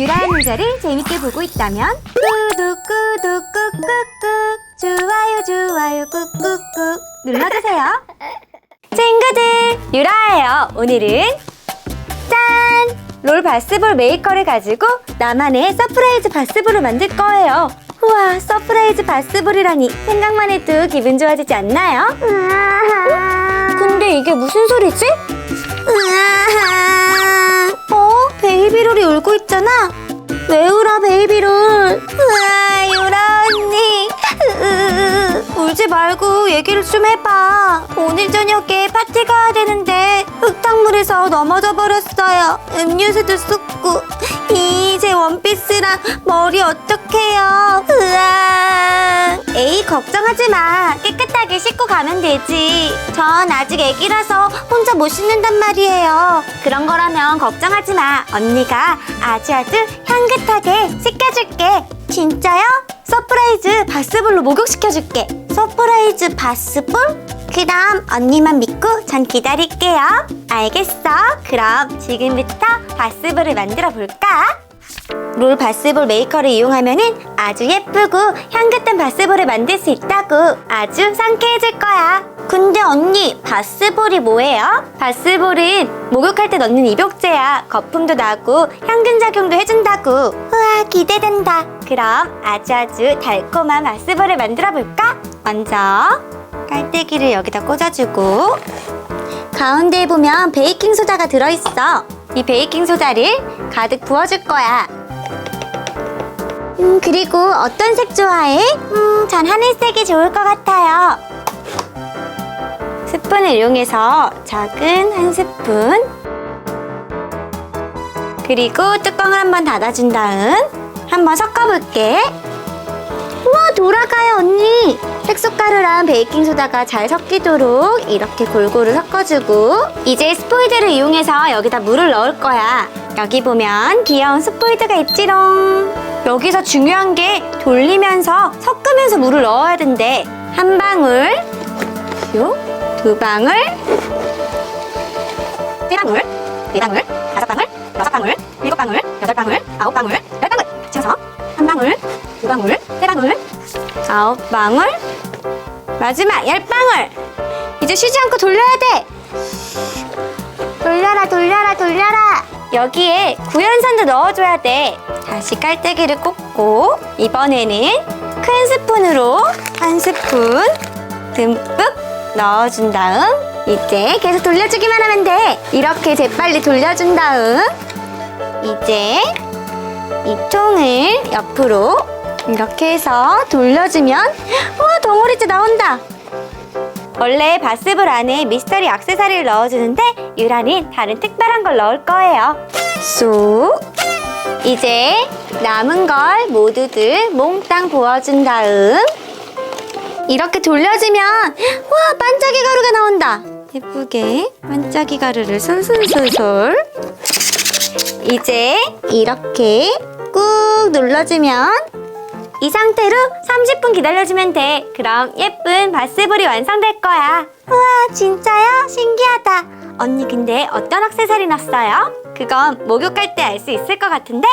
유라의 문제를 재밌게 보고 있다면 구독 구독 꾹꾹꾹 좋아요 좋아요 꾹꾹꾹 눌러주세요 친구들 유라예요 오늘은 짠! 롤 바스볼 메이커를 가지고 나만의 서프라이즈 바스볼을 만들 거예요 우와 서프라이즈 바스볼이라니 생각만 해도 기분 좋아지지 않나요? 근데 이게 무슨 소리지? 울고 있잖아. 왜 울어, 베이비롤? 으아, 유라 언니. 울지 말고 얘기를 좀 해봐. 오늘 저녁에 파티 가야 되는데 흙탕물에서 넘어져 버렸어요. 음료수도 쏟고. 이제 원피스랑 머리 어떡해요? 으아. 에이, 걱정하지 마. 깨끗 하게 씻고 가면 되지. 전 아직 애기라서 혼자 못 씻는단 말이에요. 그런 거라면 걱정하지 마. 언니가 아주 아주 향긋하게 씻겨줄게. 진짜요? 서프라이즈 바스볼로 목욕시켜줄게. 서프라이즈 바스볼? 그럼 언니만 믿고 전 기다릴게요. 알겠어. 그럼 지금부터 바스볼을 만들어 볼까? 롤 바스볼 메이커를 이용하면은 아주 예쁘고 향긋한 바스볼을 만들 수 있다고 아주 상쾌해질 거야. 근데 언니, 바스볼이 뭐예요? 바스볼은 목욕할 때 넣는 입욕제야. 거품도 나고 향균 작용도 해준다고. 우와, 기대된다. 그럼 아주 아주 달콤한 바스볼을 만들어 볼까? 먼저 깔때기를 여기다 꽂아주고 가운데에 보면 베이킹 소다가 들어있어. 이 베이킹 소다를 가득 부어줄 거야. 음, 그리고 어떤 색 좋아해? 음, 전 하늘색이 좋을 것 같아요. 스푼을 이용해서 작은 한 스푼. 그리고 뚜껑을 한번 닫아준 다음 한번 섞어볼게. 우와, 돌아가요, 언니. 색소가루랑 베이킹소다가 잘 섞이도록 이렇게 골고루 섞어주고 이제 스포이드를 이용해서 여기다 물을 넣을 거야. 여기 보면 귀여운 스포이드가 있지롱. 여기서 중요한 게 돌리면서 섞으면서 물을 넣어야 된대. 한 방울, 요, 두 방울, 세 방울, 네 방울, 다섯 방울, 여섯 방울, 일곱 방울, 여덟 방울, 아홉 방울, 열 방울. 채워서 한 방울, 두 방울, 세 방울, 아홉 방울, 마지막 열 방울. 이제 쉬지 않고 돌려야 돼. 돌려라, 돌려라, 돌려라. 여기에 구연산도 넣어줘야 돼. 다시 깔때기를 꽂고 이번에는 큰 스푼으로 한 스푼 듬뿍 넣어준 다음 이제 계속 돌려주기만 하면 돼. 이렇게 재빨리 돌려준 다음 이제 이 통을 옆으로 이렇게 해서 돌려주면 우와 덩어리째 나온다. 원래 바스볼 안에 미스터리 액세서리를 넣어주는데 유라는 다른 특별한 걸 넣을 거예요. 쏙. 이제 남은 걸 모두들 몽땅 부어준 다음 이렇게 돌려주면 와 반짝이 가루가 나온다. 예쁘게 반짝이 가루를 솔솔솔솔 이제 이렇게 꾹 눌러주면 이 상태로 30분 기다려주면 돼. 그럼 예쁜 바스볼이 완성될 거야. 우와, 진짜요? 신기하다. 언니, 근데 어떤 액세서리 넣었어요? 그건 목욕할 때 알 수 있을 것 같은데?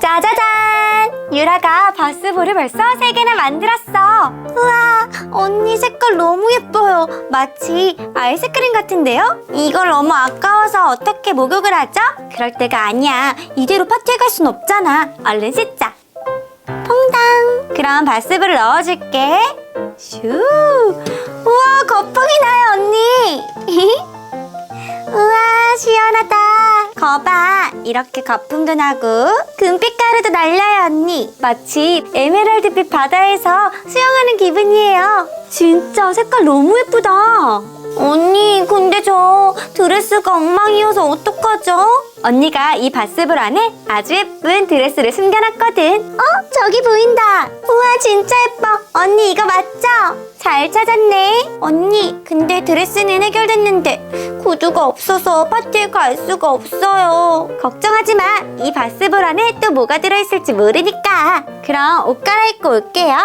짜자잔! 유라가 바스볼을 벌써 3개나 만들었어. 우와, 언니 색깔 너무 예뻐요. 마치 아이스크림 같은데요? 이걸 너무 아까워서 어떻게 목욕을 하죠? 그럴 때가 아니야. 이대로 파티에 갈 순 없잖아. 얼른 씻자. 퐁당. 그럼 바스볼을 넣어줄게. 슈. 우와, 거품이 나요, 언니. 우와, 시원하다. 거봐. 이렇게 거품도 나고, 금빛 가루도 날려요, 언니. 마치 에메랄드빛 바다에서 수영하 는 기분이에요. 진짜 색깔 너무 예쁘다. 언니, 근데 저 드레스가 엉망이어서 어떡하죠? 언니가 이 바스볼 안에 아주 예쁜 드레스를 숨겨놨거든. 어? 저기 보인다. 우와, 진짜 예뻐. 언니, 이거 맞죠? 잘 찾았네. 언니, 근데 드레스는 해결됐는데 구두가 없어서 파티에 갈 수가 없어요. 걱정하지 마. 이 바스볼 안에 또 뭐가 들어있을지 모르니까. 그럼 옷 갈아입고 올게요.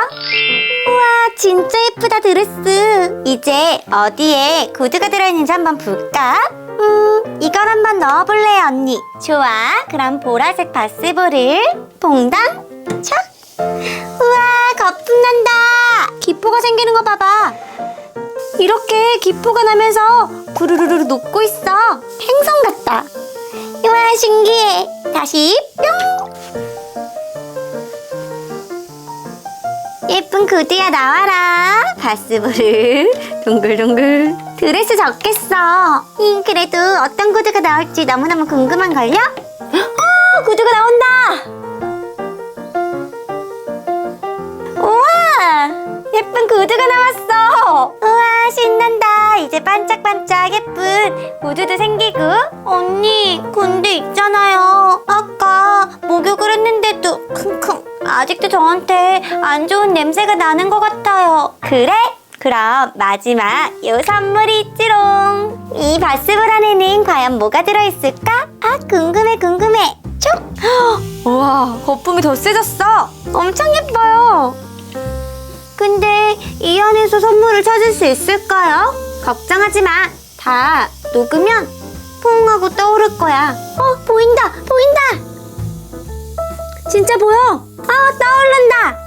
우와, 진짜 예쁘다, 드레스. 이제 어디에 구두가 들어있는지 한번 볼까? 음, 이걸 한번 넣어볼래, 언니. 좋아, 그럼 보라색 바스볼을 동당, 착. 우와, 거품 난다. 기포가 생기는 거 봐봐. 이렇게 기포가 나면서 부르르르 녹고 있어. 행성 같다. 우와, 신기해. 다시 뿅. 예쁜 구두야 나와라. 바스볼을 동글동글. 드레스 적겠어. 음, 그래도 어떤 구두가 나올지 너무너무 궁금한걸요? 어, 구두가 나온다. 우와, 예쁜 구두가 나왔어. 우와, 신난다. 이제 반짝반짝 예쁜 구두도 생기고. 언니, 근데 있잖아요. 아까 목욕을 했는데도 킁킁. 아직도 저한테 안 좋은 냄새가 나는 것 같아요. 그래? 그럼 마지막 요 선물이 있지롱. 이 바스볼 안에는 과연 뭐가 들어있을까? 아, 궁금해, 궁금해. 촉! 우와, 거품이 더 세졌어. 엄청 예뻐요. 근데 이 안에서 선물을 찾을 수 있을까요? 걱정하지 마. 다 녹으면 퐁 하고 떠오를 거야. 어, 보인다, 보인다. 진짜 보여. 아, 떠오른다.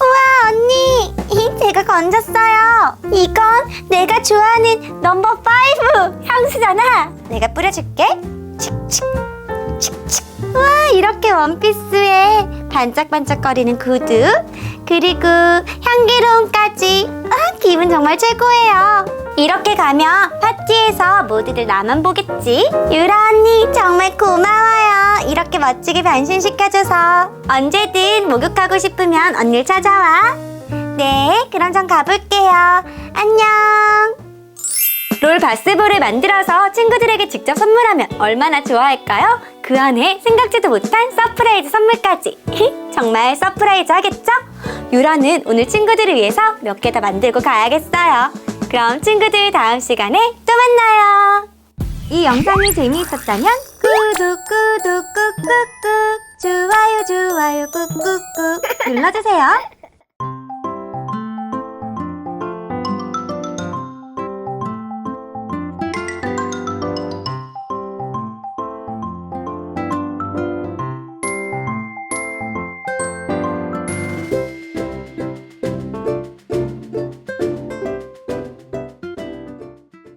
우와, 언니. 제가 건졌어요. 이건 내가 좋아하는 넘버 파이브 향수잖아. 내가 뿌려줄게. 칙칙, 칙칙. 우와, 이렇게 원피스에 반짝반짝거리는 구두, 그리고 향기로움까지. 아, 기분 정말 최고예요. 이렇게 가면 파티에서 모두들 나만 보겠지? 유라 언니, 정말 고마워요. 이렇게 멋지게 변신시켜줘서. 언제든 목욕하고 싶으면 언니를 찾아와. 네, 그럼 전 가볼게요. 안녕. 롤 바스볼을 만들어서 친구들에게 직접 선물하면 얼마나 좋아할까요? 그 안에 생각지도 못한 서프라이즈 선물까지. 정말 서프라이즈 하겠죠? 유라는 오늘 친구들을 위해서 몇 개 더 만들고 가야겠어요. 그럼 친구들 다음 시간에 또 만나요. 이 영상이 재미있었다면 구독 구독 꾹꾹꾹 좋아요 좋아요 꾹꾹꾹 눌러주세요.